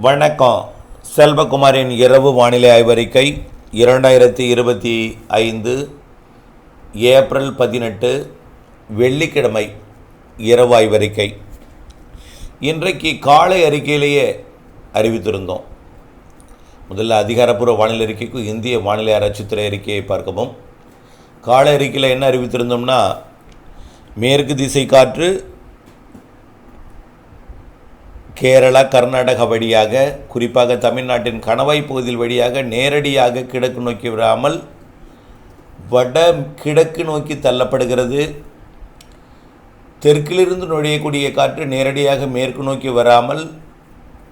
வணக்கம். செல்வகுமாரின் இரவு வானிலை ஆய்வறிக்கை இரண்டாயிரத்தி இருபத்தி ஐந்து ஏப்ரல் பதினெட்டு வெள்ளிக்கிழமை இரவு ஆய்வறிக்கை. இன்றைக்கு காலை அறிக்கையிலேயே அறிவித்திருந்தோம். முதல்ல அதிகாரப்பூர்வ வானிலை அறிக்கைக்கு இந்திய வானிலை ஆராய்ச்சித்துறை அறிக்கையை பார்க்கவும். காலை அறிக்கையில் என்ன அறிவித்திருந்தோம்னா மேற்கு திசை காற்று கேரளா கர்நாடகா வழியாக குறிப்பாக தமிழ்நாட்டின் கணவாய் பகுதியில் வழியாக நேரடியாக கிழக்கு நோக்கி வராமல் வட கிழக்கு நோக்கி தள்ளப்படுகிறது. தெற்கிலிருந்து நுழையக்கூடிய காற்று நேரடியாக மேற்கு நோக்கி வராமல்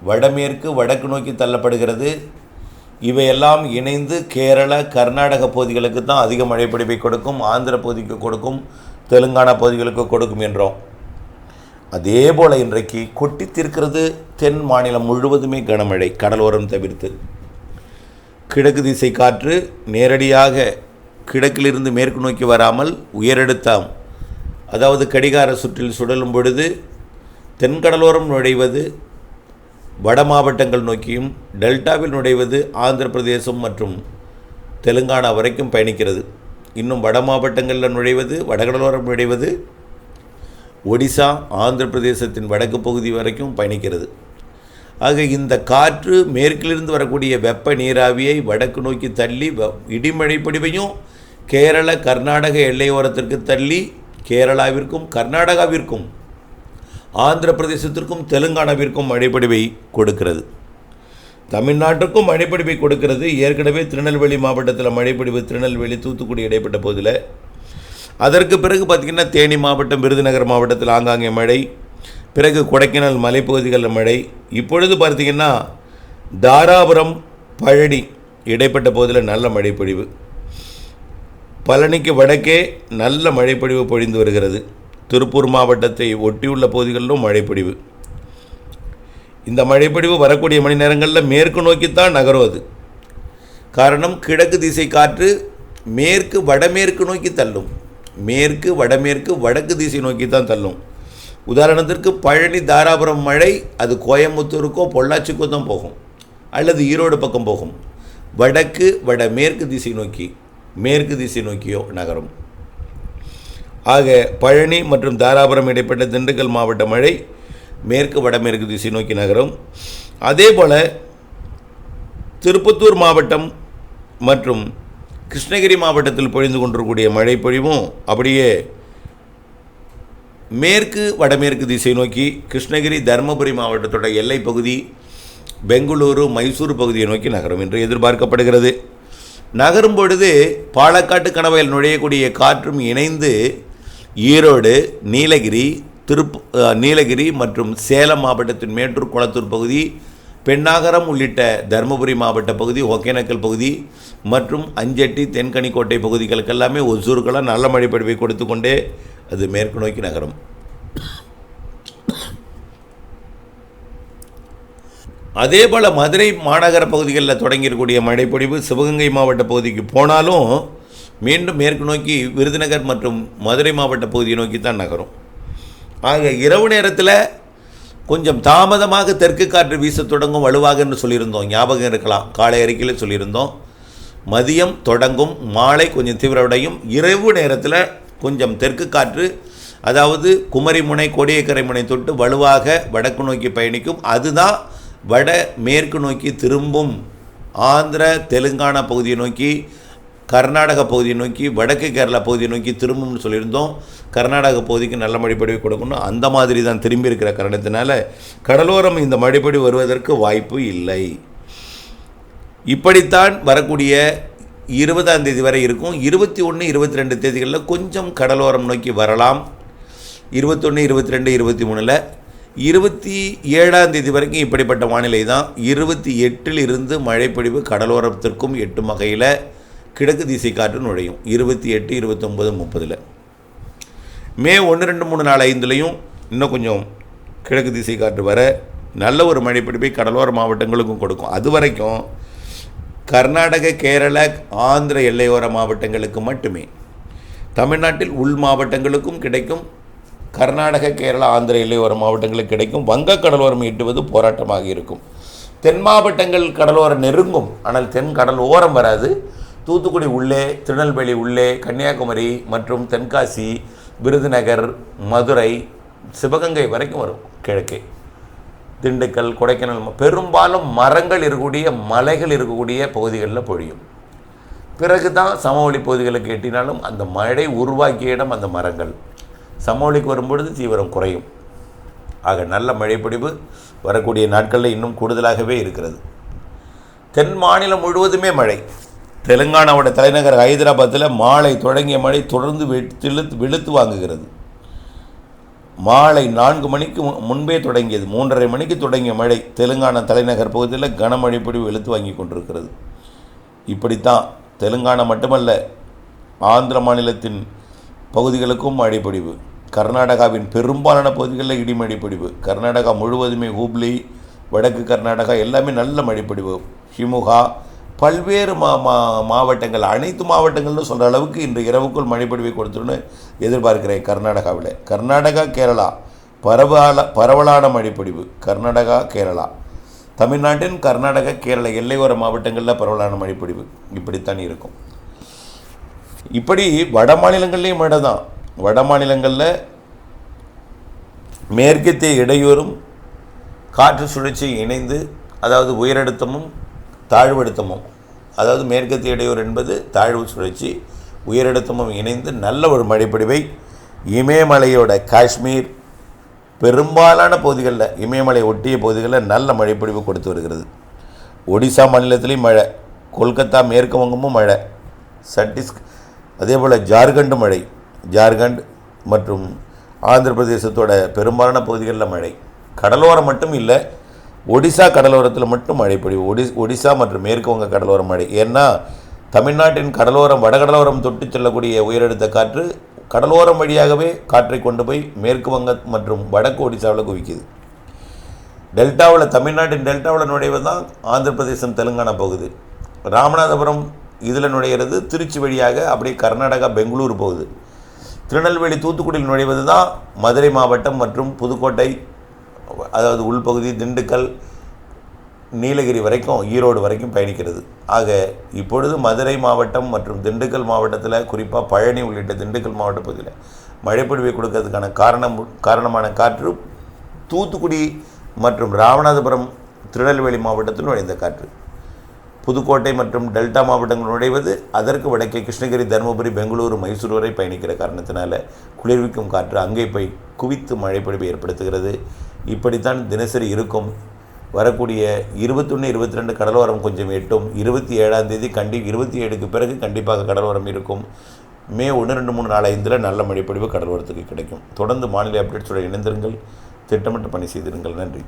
வடமேற்கு வடக்கு நோக்கி தள்ளப்படுகிறது. இவையெல்லாம் இணைந்து கேரள கர்நாடக பகுதிகளுக்கு தான் அதிக மழைப்பிடிப்பை கொடுக்கும் ஆந்திர பகுதிக்கு கொடுக்கும் தெலுங்கானா பகுதிகளுக்கு கொடுக்கும் என்றோம். அதே போல் இன்றைக்கு கொட்டி தீர்க்கிறது தென் மாநிலம் முழுவதுமே கனமழை கடலோரம் தவிர்த்து. கிழக்கு திசை காற்று நேரடியாக கிழக்கிலிருந்து மேற்கு நோக்கி வராமல் உயரெடுத்தாம். அதாவது கடிகார சுற்றில் சுடலும் பொழுது தென்கடலோரம் நுழைவது வட மாவட்டங்கள் நோக்கியும் டெல்டாவில் நுழைவது ஆந்திர பிரதேசம் மற்றும் தெலுங்கானா வரைக்கும் பயணிக்கிறது. இன்னும் வட மாவட்டங்களில் நுழைவது வடகடலோரம் நுழைவது ஒடிசா ஆந்திர பிரதேசத்தின் வடக்கு பகுதி வரைக்கும் பயணிக்கிறது. ஆக இந்த காற்று மேற்கிலிருந்து வரக்கூடிய வெப்ப நீராவியை வடக்கு நோக்கி தள்ளி வ- இடிமழை பொடிவையும் கேரள கர்நாடக எல்லையோரத்திற்கு தள்ளி கேரளாவிற்கும் கர்நாடகாவிற்கும் ஆந்திர பிரதேசத்திற்கும் தெலுங்கானாவிற்கும் மழைப்படிவை கொடுக்கிறது. தமிழ்நாட்டுக்கும் மழைப்பொழிவை கொடுக்கிறது. ஏற்கனவே திருநெல்வேலி மாவட்டத்தில் மழைப்படிவு திருநெல்வேலி தூத்துக்குடி இடைப்பட்ட போதில் அதற்கு பிறகு பார்த்திங்கன்னா தேனி மாவட்டம் விருதுநகர் மாவட்டத்தில் ஆங்காங்கே மழை பிறகு கொடைக்கானல் மலைப்பகுதிகளில் மழை. இப்பொழுது பார்த்திங்கன்னா தாராபுரம் பழனி இடைப்பட்ட போதில் நல்ல மழைப்பொழிவு. பழனிக்கு வடக்கே நல்ல மழைப்பொழிவு பொழிந்து வருகிறது. திருப்பூர் மாவட்டத்தை ஒட்டியுள்ள பகுதிகளிலும் மழைப்பொழிவு. இந்த மழைப்பொழிவு வரக்கூடிய மணி நேரங்களில் மேற்கு நோக்கித்தான் நகரும் அது. காரணம் கிழக்கு திசை காற்று மேற்கு வடமேற்கு நோக்கி தள்ளும். மேற்கு வடமேற்கு வடக்கு திசை நோக்கி தான் தள்ளும். உதாரணத்திற்கு பழனி தாராபுரம் மழை அது கோயம்புத்தூருக்கோ பொள்ளாச்சிக்கோ தான் போகும். அல்லது ஈரோடு பக்கம் போகும். வடக்கு வடமேற்கு திசை நோக்கி மேற்கு திசை நோக்கியோ நகரும். ஆக பழனி மற்றும் தாராபுரம் இடைப்பட்ட திண்டுக்கல் மாவட்ட மழை மேற்கு வடமேற்கு திசை நோக்கி நகரும். அதே போல் திருப்பத்தூர் மாவட்டம் மற்றும் கிருஷ்ணகிரி மாவட்டத்தில் பொழிந்து கொண்டிருக்கக்கூடிய மழை பொழிவும் அப்படியே மேற்கு வடமேற்கு திசை நோக்கி கிருஷ்ணகிரி தருமபுரி மாவட்டத்தோட எல்லை பகுதி பெங்களூரு மைசூர் பகுதியை நோக்கி நகரும் என்று எதிர்பார்க்கப்படுகிறது. நகரும் பொழுது பாலக்காட்டு கணவையில் நுழையக்கூடிய காற்றும் இணைந்து ஈரோடு நீலகிரி திருப்பு நீலகிரி மற்றும் சேலம் மாவட்டத்தின் மேட்டூர் குளத்தூர் பகுதி பெண்ணாகரம் உள்ளிட்ட தருமபுரி மாவட்ட பகுதி ஒகேனக்கல் பகுதி மற்றும் அஞ்சட்டி தென்கனிக்கோட்டை பகுதிகளுக்கெல்லாமே ஒசூருக்கெல்லாம் நல்ல மழைப்படிவை கொடுத்து கொண்டே அது மேற்கு நோக்கி நகரும். அதே போல் மதுரை மாநகர பகுதிகளில் தொடங்கியிருக்கக்கூடிய மழைப்பொழிவு சிவகங்கை மாவட்ட பகுதிக்கு போனாலும் மீண்டும் மேற்கு நோக்கி விருதுநகர் மற்றும் மதுரை மாவட்ட பகுதியை நோக்கி தான் நகரும். ஆக இரவு நேரத்தில் கொஞ்சம் தாமதமாக தெற்கு காற்று வீச தொடங்கும் வலுவாக என்று சொல்லியிருந்தோம். ஞாபகம் இருக்கலாம். காலை அறிக்கையில் சொல்லியிருந்தோம். மதியம் தொடங்கும் மாலை கொஞ்சம் தீவிரமடையும். இரவு நேரத்தில் கொஞ்சம் தெற்கு காற்று அதாவது குமரிமுனை கோடியக்கரை முனை தொட்டு வலுவாக வடக்கு நோக்கி பயணிக்கும். அதுதான் வட மேற்கு நோக்கி திரும்பும். ஆந்திர தெலுங்கானா பகுதியை நோக்கி கர்நாடக பகுதியை நோக்கி வடக்கு கேரளா பகுதியை நோக்கி திரும்பும்னு சொல்லியிருந்தோம். கர்நாடக பகுதிக்கு நல்ல மழைப்பொழிவு கொடுக்கணும். அந்த மாதிரி தான் திரும்பி இருக்கிற காரணத்தினால கடலோரம் இந்த மழைப்பொழிவு வருவதற்கு வாய்ப்பு இல்லை. இப்படித்தான் வரக்கூடிய இருபதாம் தேதி வரை இருக்கும். இருபத்தி ஒன்று இருபத்தி ரெண்டு தேதிகளில் கொஞ்சம் கடலோரம் நோக்கி வரலாம். இருபத்தொன்று இருபத்தி ரெண்டு இருபத்தி மூணில் இருபத்தி ஏழாம் தேதி வரைக்கும் இப்படிப்பட்ட வானிலை தான். இருபத்தி எட்டில் இருந்து மழைப்பொழிவு கடலோரத்திற்கும் எட்டும் வகையில் கிழக்கு திசை காற்று நுழையும். இருபத்தி எட்டு இருபத்தொம்பது முப்பதில். மே ஒன்று ரெண்டு மூணு நாலு ஐந்துலேயும் இன்னும் கொஞ்சம் கிழக்கு திசை காற்று வர நல்ல ஒரு மழைப்பிடிப்பை கடலோர மாவட்டங்களுக்கும் கொடுக்கும். அது வரைக்கும் கர்நாடக கேரள ஆந்திர எல்லையோர மாவட்டங்களுக்கு மட்டுமே தமிழ்நாட்டில் உள் மாவட்டங்களுக்கும் கிடைக்கும் கர்நாடக கேரளா ஆந்திர எல்லையோர மாவட்டங்களுக்கு கிடைக்கும் வங்கக் கடலோரம் எட்டுவது போராட்டமாக இருக்கும். தென் மாவட்டங்கள் கடலோரம் நெருங்கும் ஆனால் தென் கடல் ஓரம் வராது. தூத்துக்குடி உள்ளே திருநெல்வேலி உள்ளே கன்னியாகுமரி மற்றும் தென்காசி விருதுநகர் மதுரை சிவகங்கை வரைக்கும் வரும் கிழக்கே. திண்டுக்கல் கொடைக்கானல் பெரும்பாலும் மரங்கள் இருக்கக்கூடிய மலைகள் இருக்கக்கூடிய பகுதிகளில் பொழியும். பிறகு தான் சமவெளி பகுதிகளுக்கு எட்டினாலும் அந்த மழை உருவாக்கிய இடம் அந்த மரங்கள். சமவெளிக்கு வரும்பொழுது தீவிரம் குறையும். ஆக நல்ல மழைப்பொடிவு வரக்கூடிய நாட்களில் இன்னும் கூடுதலாகவே இருக்கிறது. தென் மாநிலம் முழுவதுமே மழை. தெலுங்கானாவோட தலைநகர் ஹைதராபாத்தில் மாலை தொடங்கிய மழை தொடர்ந்து வெளுத்து வெளுத்து வாங்குகிறது. மாலை நான்கு மணிக்கு மு- முன்பே தொடங்கியது. மூன்றரை மணிக்கு தொடங்கிய மழை தெலுங்கானா தலைநகர் பகுதியில் கனமழை பொழிவு வெளுத்து வாங்கி கொண்டிருக்கிறது. இப்படித்தான் தெலுங்கானா மட்டுமல்ல ஆந்திர மாநிலத்தின் பகுதிகளுக்கும் மழைப்பொழிவு கர்நாடகாவின் பெரும்பாலான பகுதிகளில் இடி பொழிவு கர்நாடகா முழுவதுமே ஹூப்ளி வடக்கு கர்நாடகா எல்லாமே நல்ல மழைப்பொழிவு ஷிமுகா பல்வேறு மா மா மாவட்டங்கள் அனைத்து மாவட்டங்கள்னு சொல்கிற அளவுக்கு இன்று இரவுக்குள் மழைப்பொழிவை கொடுத்துருன்னு எதிர்பார்க்கிறேன் கர்நாடகாவில். கர்நாடகா கேரளா. பரவல பரவலான மழைப்பொழிவு கர்நாடகா கேரளா. தமிழ்நாட்டின் கர்நாடகா கேரளா எல்லையோர மாவட்டங்களில் பரவலான மழைப்பொழிவு இப்படித்தான் இருக்கும். இப்படி வட மாநிலங்கள்லேயும் மழை தான். வட மாநிலங்களில் மேற்கத்திய இடையூறும் காற்று சுழற்சியும் இணைந்து அதாவது உயரழுத்தமும் தாழ்வழுத்தமும் அதாவது மேற்கத்திய இடையூறு என்பது தாழ்வு சுழற்சி உயரழுத்தமும் இணைந்து நல்ல ஒரு மழைப்பிடிவை இமயமலையோட காஷ்மீர் பெரும்பாலான பகுதிகளில் இமயமலை ஒட்டிய பகுதிகளில் நல்ல மழைப்பிடிவு கொடுத்து வருகிறது. ஒடிசா மாநிலத்திலையும் மழை கொல்கத்தா மேற்கு வங்கமும் மழை சட்டீஸ்க் அதே போல் ஜார்க்கண்ட் மழை ஜார்க்கண்ட் மற்றும் ஆந்திர பிரதேசத்தோட பெரும்பாலான பகுதிகளில் மழை. கடலோரம் மட்டும் இல்லை ஒடிசா கடலோரத்தில் மட்டும் மழை பொழிவு ஒடி ஒடிசா மற்றும் மேற்கு வங்க கடலோர மழை. ஏன்னா தமிழ்நாட்டின் கடலோரம் வடகடலோரம் தொட்டு செல்லக்கூடிய உயரழுத்த காற்று கடலோரம் வழியாகவே காற்றை கொண்டு போய் மேற்கு வங்க மற்றும் வடக்கு ஒடிசாவில் குவிக்குது. டெல்டாவில் தமிழ்நாட்டின் டெல்டாவில் நுழைவது தான் ஆந்திர பிரதேசம் தெலுங்கானா போகுது. ராமநாதபுரம் இதில் நுழையிறது திருச்சி வழியாக அப்படியே கர்நாடகா பெங்களூர் போகுது. திருநெல்வேலி தூத்துக்குடியில் நுழைவது தான் மதுரை மாவட்டம் மற்றும் புதுக்கோட்டை அதாவது உள்பகுதி திண்டுக்கல் நீலகிரி வரைக்கும் ஈரோடு வரைக்கும் பயணிக்கிறது. ஆக இப்பொழுது மதுரை மாவட்டம் மற்றும் திண்டுக்கல் மாவட்டத்தில் குறிப்பாக பழனி உள்ளிட்ட திண்டுக்கல் மாவட்ட பகுதியில் மழைப்பொழிவை கொடுக்கறதுக்கான காரணம் காரணமான காற்று தூத்துக்குடி மற்றும் ராமநாதபுரம் திருநெல்வேலி மாவட்டத்தில் நுழைந்த காற்று. புதுக்கோட்டை மற்றும் டெல்டா மாவட்டங்கள் நுழைவது அதற்கு வடக்கே கிருஷ்ணகிரி தருமபுரி பெங்களூரு மைசூர் வரை பயணிக்கிற காரணத்தினால குளிர்விக்கும் காற்று அங்கே போய் குவித்து மழைப்பொழிவை ஏற்படுத்துகிறது. இப்படித்தான் தினசரி இருக்கும். வரக்கூடிய இருபத்தொன்று இருபத்தி ரெண்டு கடலோரம் கொஞ்சம் எட்டும். இருபத்தி ஏழாம் தேதி கண்டி இருபத்தி ஏழுக்கு பிறகு கண்டிப்பாக கடலோரம் இருக்கும். மே ஒன்று ரெண்டு மூணு நாலு ஐந்தில் நல்ல மழைப்பொழிவு கடலோரத்துக்கு கிடைக்கும். தொடர்ந்து மாநில அப்டேட்ஸோடு இணைந்திருங்கள். திட்டமிட்டு பணி செய்திருங்கள். நன்றி.